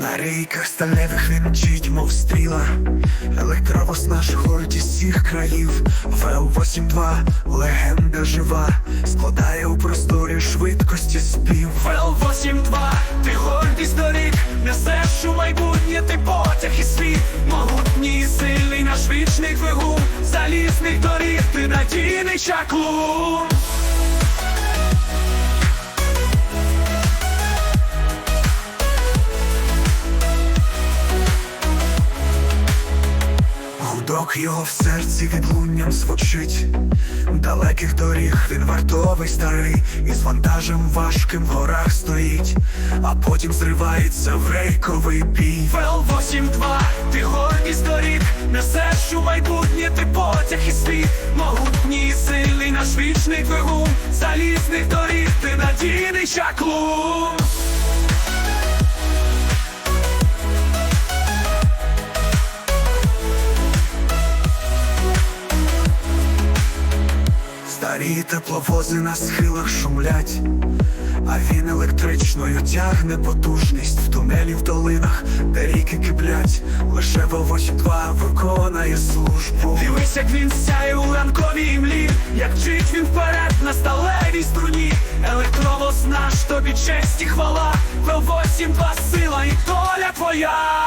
На рейках сталевих він мчить, мов стріла, електровоз наш гордість всіх країв. ВЛ-82, легенда жива, складає у просторі швидкості спів. ВЛ-82, ти гордість доріг, несеш у майбутнє, ти потяг і світ, могутній і сильний наш вічний двигун, залізних доріг, ти надійний чаклун. Гудок його в серці відлунням звучить. Далеких доріг він вартовий старий, і з вантажем важким в горах стоїть, а потім зривається в рейковий бій. ВЛ-82, ти гордість доріг, несеш у майбутнє, ти потяг і світ, могутній сильний наш вічний двигун, залізних доріг, ти надійний чаклун. Старі тепловози на схилах шумлять, а він електричною тягне потужність в тунелі в долинах, де ріки киплять, лише ВЛ-82 виконає службу. Дивись, як він сяє у ранковій млі, як вчить він вперед на сталевій струні. Електровоз наш тобі честь і хвала, ВЛ-82 сила і доля твоя.